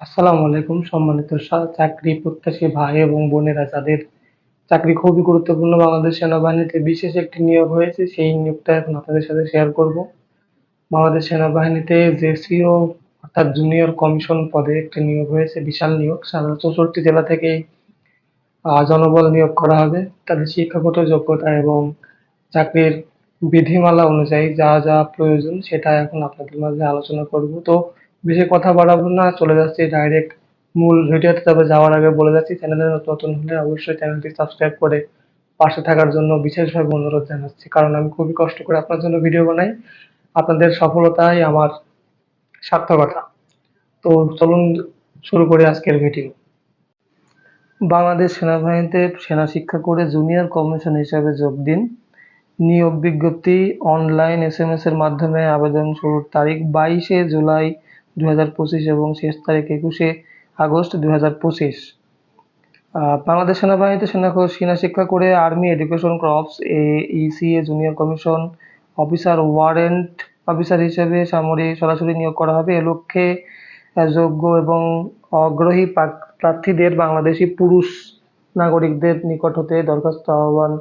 আসসালামু আলাইকুম। সম্মানিত চাকরি প্রত্যাশী ভাই এবং বোনেরা, যাদের চাকরি খুবই গুরুত্বপূর্ণ বাংলাদেশ সেনাবাহিনীতে বিশেষ একটি নিয়োগ হয়েছে, সেই নিয়োগটা এখন আপনাদের সাথে শেয়ার করব। বাংলাদেশ সেনাবাহিনীতে জেসিও অর্থাৎ জুনিয়র কমিশন পদে একটি নিয়োগ হয়েছে, বিশাল নিয়োগ। সারা চৌষট্টি জেলা থেকে জনবল নিয়োগ করা হবে। তাদের শিক্ষাগত যোগ্যতা এবং চাকরির বিধিমালা অনুযায়ী যা যা প্রয়োজন সেটা এখন আপনাদের মাঝে আলোচনা করব। তো বেশি কথা বাড়াবো না, চলে যাচ্ছি ডাইরেক্ট মূল ভিডিওতে তবে যাওয়ার আগে বলে যাচ্ছি চ্যানেলে নতুন হলে অবশ্যই চ্যানেলটি সাবস্ক্রাইব করে পাশে থাকার জন্য বিশেষভাবে অনুরোধ জানাচ্ছি। কারণ আমি খুবই কষ্ট করে আপনার জন্য ভিডিও বানাই। আপনাদের সফলতাই আমার সার্থকতা। তো চলুন শুরু করি আজকের ভিডিও বাংলাদেশ সেনাবাহিনীতে সেনা শিক্ষা করে জুনিয়র কমিশন হিসাবে যোগ দিন। নিয়োগ বিজ্ঞপ্তি অনলাইন এস এম এস এর মাধ্যমে আবেদন শুরুর তারিখ বাইশে জুলাই পঁচিশ এবং শেষ তারিখ একুশে আগস্ট দুই হাজার পঁচিশ। বাংলাদেশ সেনাবাহিনীতে সেনা সেনা শিক্ষা করে army education corps, A ECA junior commission officer warrant officer হিসেবে সামরিক সরাসরি নিয়োগ করা হবে। এ লক্ষ্যে যোগ্য এবং অগ্রহী প্রার্থীদের বাংলাদেশি পুরুষ নাগরিকদের নিকট হতে দরখাস্ত আহ্বান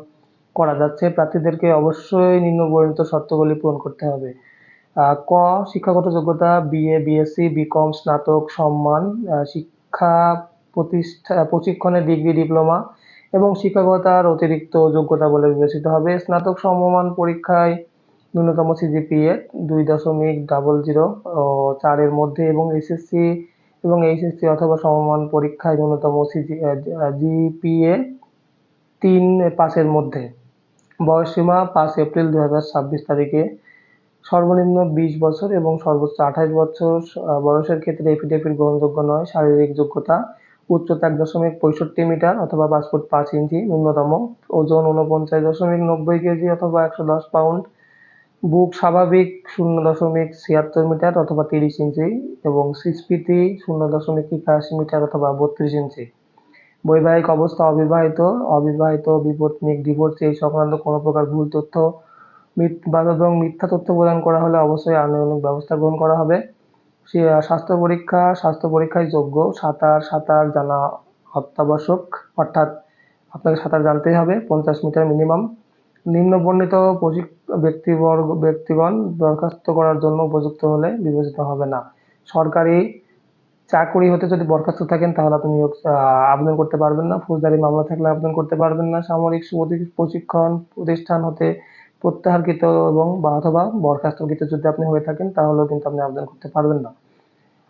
করা যাচ্ছে। প্রার্থীদেরকে অবশ্যই নিম্নবর্ণিত শর্তগুলি পূরণ করতে হবে। ক, শিক্ষাগত যোগ্যতা, বিএ, বিএসসি, বিকম, স্নাতক, সম্মান শিক্ষা প্রতিষ্ঠা প্রশিক্ষণের ডিগ্রি, ডিপ্লোমা এবং শিক্ষকতার অতিরিক্ত যোগ্যতা বলে বিবেচিত হবে। স্নাতক সমমান পরীক্ষায় ন্যূনতম সিজিপিএ দুই দশমিক ডাবল জিরো চারের মধ্যে এবং এসএসসি এবং এইচএসসি অথবা সমমান পরীক্ষায় ন্যূনতম সিজি জিপিএ তিন, পাঁচের মধ্যে। বয়সসীমা পাঁচ এপ্রিল দুই হাজার ছাব্বিশ তারিখে। সর্বনিম্ন বিশ বছর এবং সর্বোচ্চ আঠাশ বছর বয়সের ক্ষেত্রে এফিডেভিট গ্রহণযোগ্য নয়, শারীরিক যোগ্যতা উচ্চতা এক দশমিক পঁয়ষট্টি মিটার অথবা পাঁচ ফুট পাঁচ ইঞ্চি, ন্যূনতম ওজন উনপঞ্চাশ দশমিক নব্বই কেজি অথবা একশো দশ পাউন্ড, বুক স্বাভাবিক শূন্য দশমিক ছিয়াত্তর মিটার অথবা তিরিশ ইঞ্চি এবং সিস্পিতি শূন্য দশমিক একাশি মিটার অথবা বত্রিশ ইঞ্চি। বৈবাহিক অবস্থা অবিবাহিত অবিবাহিত, বিপত্নিক ডিভোর্সি এই সংক্রান্ত কোনো প্রকার ভুল তথ্য এবং মিথ্যা তথ্য প্রদান করা হলে অবশ্যই আইনানুগ ব্যবস্থা গ্রহণ করা হবে। স্বাস্থ্য পরীক্ষা, স্বাস্থ্য পরীক্ষায় যোগ্য, সাঁতার সাঁতার জানা অত্যাবশ্যক, অর্থাৎ আপনাকে সাঁতার জানতেই হবে, পঞ্চাশ মিটার মিনিমাম। নিম্ন বর্ণিত ব্যক্তিবর্গ, ব্যক্তিগণ দরখাস্ত করার জন্য উপযুক্ত হলে বিবেচিত হবে না। সরকারি চাকরি হতে যদি বরখাস্ত থাকেন, তাহলে আপনি নিয়োগ আবেদন করতে পারবেন না। ফৌজদারি মামলা থাকলে আবেদন করতে পারবেন না। সামরিক প্রশিক্ষণ প্রতিষ্ঠান হতে প্রত্যাহারকৃত এবং বা অথবা বরখাস্তকৃত যদি আপনি হয়ে থাকেন, তাহলেও কিন্তু আপনি আবেদন করতে পারবেন না।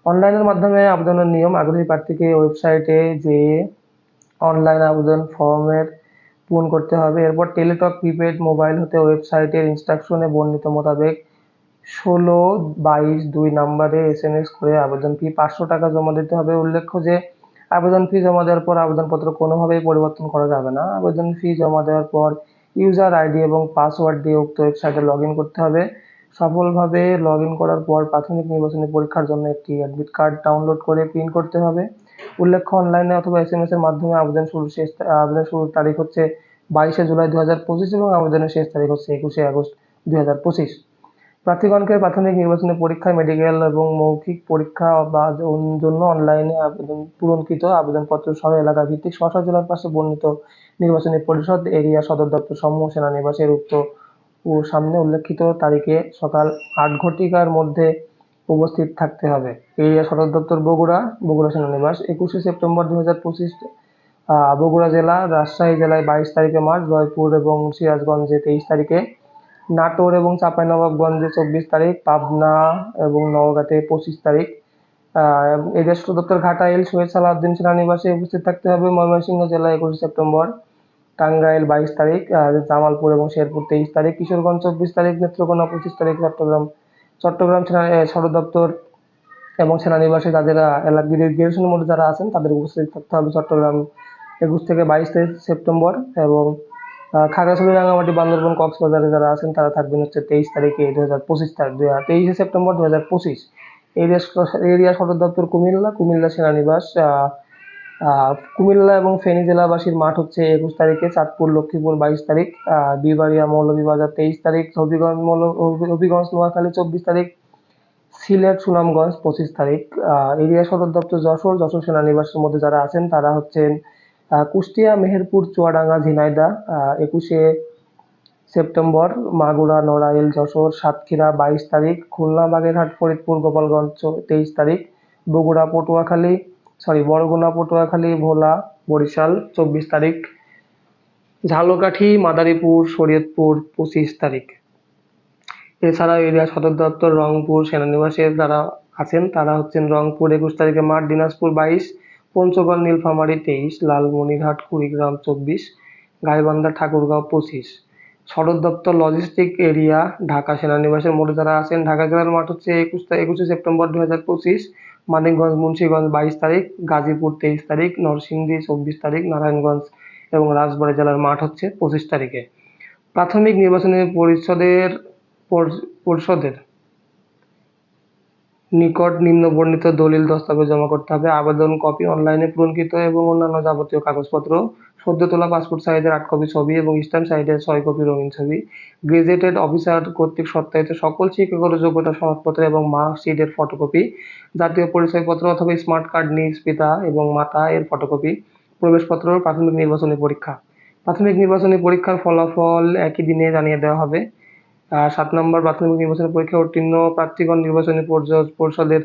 অনলাইনের মাধ্যমে আবেদনের নিয়ম, আগ্রহী প্রার্থীকে ওয়েবসাইটে যে অনলাইন আবেদন ফর্মের পূরণ করতে হবে। এরপর টেলিটক, প্রিপেড, মোবাইল হতে ওয়েবসাইটের ইনস্ট্রাকশনে বর্ণিত মোতাবেক ষোলো বাইশ দুই নম্বরে এস এম এস করে আবেদন ফি পাঁচশো টাকা জমা দিতে হবে। উল্লেখ্য যে, আবেদন ফি জমা দেওয়ার পর আবেদনপত্র কোনোভাবেই পরিবর্তন করা যাবে না। আবেদন ফি জমা দেওয়ার পর ইউজার আইডি এবং পাসওয়ার্ড দিয়ে উক্ত ওয়েবসাইটে লগ করতে হবে। সফলভাবে লগ করার পর প্রাথমিক নির্বাচনী পরীক্ষার জন্য একটি অ্যাডমিট কার্ড ডাউনলোড করে প্রিন্ট করতে হবে। উল্লেখ্য অনলাইনে অথবা এস এম এস এর মাধ্যমে আবেদন শুরুর শেষ আবেদন শুরুর তারিখ হচ্ছে বাইশে জুলাই দু হাজার পঁচিশ এবং আবেদনের শেষ তারিখ হচ্ছে একুশে আগস্ট দু হাজার পঁচিশ। প্রার্থীগণকে প্রাথমিক নির্বাচনী পরীক্ষায় মেডিকেল এবং মৌখিক পরীক্ষা বা জন্য অনলাইনে আবেদন, পূরণকৃত আবেদনপত্র সহ এলাকা ভিত্তিক স্ব জেলার পাশে বর্ণিত নির্বাচনী পরিষদ এরিয়া সদর দপ্তর সমূহ সেনানিবাসের উক্ত ও সামনে উল্লেখিত তারিখে সকাল আট ঘটিকার মধ্যে উপস্থিত থাকতে হবে। এরিয়া সদর দপ্তর বগুড়া বগুড়া সেনানিবাস, একুশে সেপ্টেম্বর দু হাজার পঁচিশ বগুড়া জেলা, রাজশাহী জেলায় বাইশ তারিখে মার্চ, জয়পুর এবং সিরাজগঞ্জে তেইশ তারিখে নাটোর এবং চাঁপাইনবাবগঞ্জে চব্বিশ তারিখ, পাবনা এবং নওগাঁতে পঁচিশ তারিখ। এদের সদর দপ্তর ঘাটাইল সৈয়দ সালাউদ্দিন সেনানিবাসে উপস্থিত থাকতে হবে ময়মনসিংহ জেলা একুশে সেপ্টেম্বর। টাঙ্গাইল বাইশ তারিখ জামালপুর এবং শেরপুর তেইশ তারিখ। কিশোরগঞ্জ চব্বিশ তারিখ, নেত্রকোনা পঁচিশ তারিখ, চট্টগ্রাম চট্টগ্রাম সেনা সদর দপ্তর এবং সেনানিবাসে যাদের এলাকা গ্রাজুয়েশনের মধ্যে যারা আছেন তাদের উপস্থিত থাকতে হবে চট্টগ্রাম একুশ থেকে বাইশ সেপ্টেম্বর এবং খাগড়াছড়ি রাঙামাটি বান্দরবন, কক্সবাজারে যারা আছেন, তারা থাকবেন হচ্ছে তেইশ তারিখে দু হাজার পঁচিশ তারিখ, দুই হাজার তেইশে সেপ্টেম্বর দু হাজার পঁচিশ এরিয়া এরিয়া সদর দপ্তর কুমিল্লা কুমিল্লা সেনানিবাস কুমিল্লা এবং ফেনী জেলাবাসীর মাঠ হচ্ছে একুশ তারিখে, চাঁদপুর, লক্ষ্মীপুর বাইশ তারিখ বিবাড়িয়া, মৌলভীবাজার তেইশ তারিখ, হবিগঞ্জ, মৌল হবিগঞ্জ, নোয়াখালী চব্বিশ তারিখ, সিলেট, সুনামগঞ্জ পঁচিশ তারিখ। এরিয়া সদর দপ্তর যশোর যশোর সেনানিবাসের মধ্যে যারা আছেন, তারা হচ্ছেন কুষ্টিয়া, মেহেরপুর, চুয়াডাঙ্গা ঝিনাইদা একুশে সেপ্টেম্বর, মাগুরা, নড়াইল, যশোর, সাতক্ষীরা, বাইশ তারিখ, খুলনা, বাগেরহাট, ফরিদপুর, গোপালগঞ্জ, তেইশ তারিখ, বগুড়া, পটুয়াখালী সরি বরগুনা, পটুয়াখালী, ভোলা, বরিশাল, চব্বিশ তারিখ, ঝালকাঠি, মাদারীপুর, শরীয়তপুর, পঁচিশ তারিখ। এছাড়াও এরিয়া সদর দপ্তর রংপুর সেনানিবাসের যারা আছেন, তারা হচ্ছেন রংপুর একুশ তারিখে মাঠ, দিনাজপুর বাইশ পঞ্চগড়, নীলফামারী তেইশ, লালমনিরহাট, কুড়িগ্রাম চব্বিশ, গাইবান্ধা, ঠাকুরগাঁও পঁচিশ। সদর দপ্তর লজিস্টিক এরিয়া ঢাকা সেনানিবাসের মধ্যে যারা আছেন, ঢাকা জেলার মাঠ হচ্ছে একুশ একুশে সেপ্টেম্বর দু হাজার পঁচিশ, মানিকগঞ্জ, মুন্সিগঞ্জ বাইশ তারিখ, গাজীপুর তেইশ তারিখ, নরসিংদী চব্বিশ তারিখ, নারায়ণগঞ্জ এবং রাজবাড়ী জেলার মাঠ হচ্ছে পঁচিশ তারিখে। প্রাথমিক নির্বাচনী পরিষদের পরিষদের নিকট নিম্নবর্ণিত দলিল দস্তাবেজ জমা করতে হবে। আবেদন, কপি, অনলাইনে পূরণকৃত এবং অন্যান্য যাবতীয় কাগজপত্র সদ্য তোলা পাসপোর্ট সাইজের আট কপি ছবি এবং স্ট্যাম্প সাইজের ছয় কপি রঙিন ছবি গেজেটেড অফিসার কর্তৃক সত্যায়িত সকল শিক্ষাগত যোগ্যতা সনদপত্র এবং মার্কশিটের ফটোকপি, জাতীয় পরিচয়পত্র অথবা স্মার্ট কার্ড নিজ পিতা এবং মাতা এর ফটোকপি, প্রবেশপত্র, প্রাথমিক নির্বাচনী পরীক্ষা। প্রাথমিক নির্বাচনী পরীক্ষার ফলাফল একই দিনে জানিয়ে দেওয়া হবে। সাত নম্বর প্রাথমিক নির্বাচনী পরীক্ষায় উত্তীর্ণ প্রার্থীগণ নির্বাচনী পরিষদের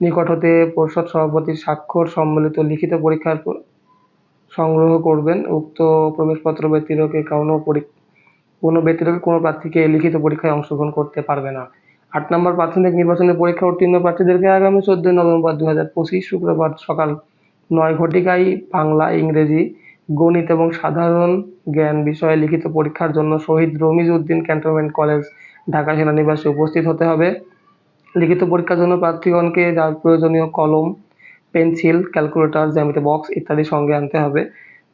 নিকট হতে পরিষদ সভাপতির স্বাক্ষর সম্বলিত লিখিত পরীক্ষার সংগ্রহ করবেন। উক্ত প্রবেশপত্র ব্যতিরেকে কোনো কোনো ব্যতিরেকে কোনো প্রার্থীকে লিখিত পরীক্ষায় অংশগ্রহণ করতে পারবে না। আট নম্বর প্রাথমিক নির্বাচনী পরীক্ষা উত্তীর্ণ প্রার্থীদেরকে আগামী চোদ্দই নভেম্বর দু হাজার পঁচিশ শুক্রবার সকাল নয় ঘটিকায় বাংলা ইংরেজি গণিত এবং সাধারণ জ্ঞান বিষয়ে লিখিত পরীক্ষার জন্য শহীদ রমিজ উদ্দিন ক্যান্টনমেন্ট কলেজ, ঢাকা সেনানিবাসে উপস্থিত হতে হবে। লিখিত পরীক্ষার জন্য প্রার্থীগণকে যার প্রয়োজনীয় কলম, পেন্সিল, ক্যালকুলেটর, জ্যামিতি বক্স ইত্যাদি সঙ্গে আনতে হবে।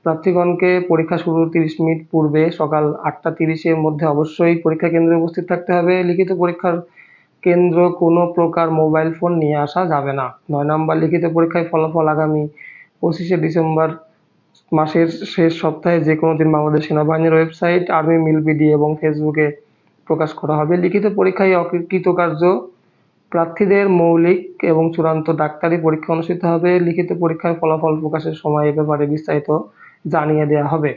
প্রার্থীগণকে পরীক্ষা শুরুর তিরিশ মিনিট পূর্বে সকাল আটটা তিরিশের মধ্যে অবশ্যই পরীক্ষা কেন্দ্রে উপস্থিত থাকতে হবে। লিখিত পরীক্ষার কেন্দ্র কোনো প্রকার মোবাইল ফোন নিয়ে আসা যাবে না। নয় নম্বর, লিখিত পরীক্ষায় ফলাফল আগামী পঁচিশে ডিসেম্বর মাসের শেষ সপ্তাহে যে কোনো দিন বাংলাদেশ সেনাবাহিনীর ওয়েবসাইট, আর্মি, মিল বিডি এবং ফেসবুকে প্রকাশ করা হবে। লিখিত পরীক্ষায় অকৃতকার্য প্রার্থীদের মৌলিক এবং চূড়ান্ত ডাক্তারি পরীক্ষা অনুষ্ঠিত হবে। লিখিত পরীক্ষার ফলাফল প্রকাশের সময় এ ব্যাপারে বিস্তারিত জানিয়ে দেওয়া হবে।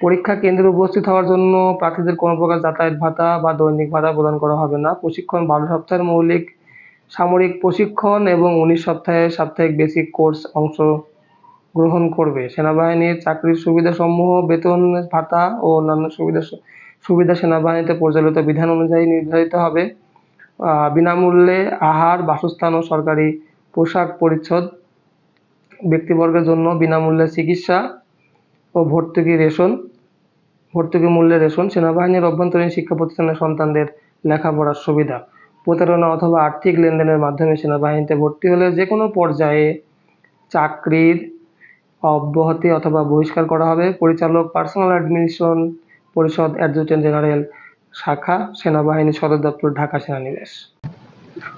পরীক্ষা কেন্দ্রে উপস্থিত হওয়ার জন্য প্রার্থীদের কোনো প্রকার যাতায়াত ভাতা বা দৈনিক ভাতা প্রদান করা হবে না। প্রশিক্ষণ বারো সপ্তাহের মৌলিক সামরিক প্রশিক্ষণ এবং উনিশ সপ্তাহে সাপ্তাহিক বেসিক কোর্স অংশ গ্রহণ করবে। সেনাবাহিনীর চাকরির সুবিধাসমূহ, বেতন, ভাতা ও অন্যান্য সুবিধা সুবিধা সেনাবাহিনীতে প্রচলিত বিধান অনুযায়ী নির্ধারিত হবে। বিনামূল্যে আহার, বাসস্থান ও সরকারি পোশাক পরিচ্ছদ ব্যক্তিবর্গের জন্য বিনামূল্যে চিকিৎসা ও ভর্তুকি রেশন, ভর্তুকি মূল্যে রেশন, সেনাবাহিনীর অভ্যন্তরীণ শিক্ষা প্রতিষ্ঠানের সন্তানদের লেখাপড়ার সুবিধা, প্রতারণা অথবা আর্থিক লেনদেনের মাধ্যমে সেনাবাহিনীতে ভর্তি হলে যে কোনো পর্যায়ে চাকরির অব্যাহতি অথবা বহিষ্কার করা হবে। পরিচালক পার্সোনাল অ্যাডমিনিস্ট্রেশন পরিষদ অ্যাডজুটেন্ট জেনারেল শাখা, সেনাবাহিনী সদর দপ্তর, ঢাকা সেনানিবাস।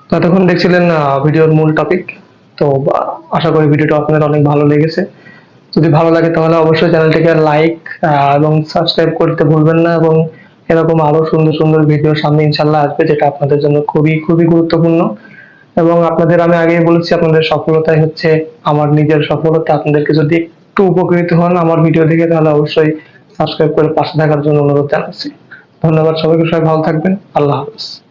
তো এতক্ষণ দেখছিলেন ভিডিওর মূল টপিক তো আশা করি ভিডিওটা আপনাদের অনেক ভালো লেগেছে। যদি ভালো লাগে, তাহলে অবশ্যই চ্যানেলটিকে লাইক এবং সাবস্ক্রাইব করতে ভুলবেন না, এবং এরকম আরও সুন্দর সুন্দর ভিডিও সামনে ইনশাল্লাহ আসবে, যেটা আপনাদের জন্য খুবই খুবই গুরুত্বপূর্ণ। এবং আপনাদের আমি আগেই বলেছি, আপনাদের সফলতাই হচ্ছে আমার নিজের সফলতা। আপনাদেরকে যদি একটু উপকৃত হন আমার ভিডিও দেখে, তাহলে অবশ্যই সাবস্ক্রাইব করে পাশে থাকার জন্য অনুরোধ জানাচ্ছি। ধন্যবাদ সবাইকে, সবাই ভালো থাকবেন। আল্লাহ হাফেজ।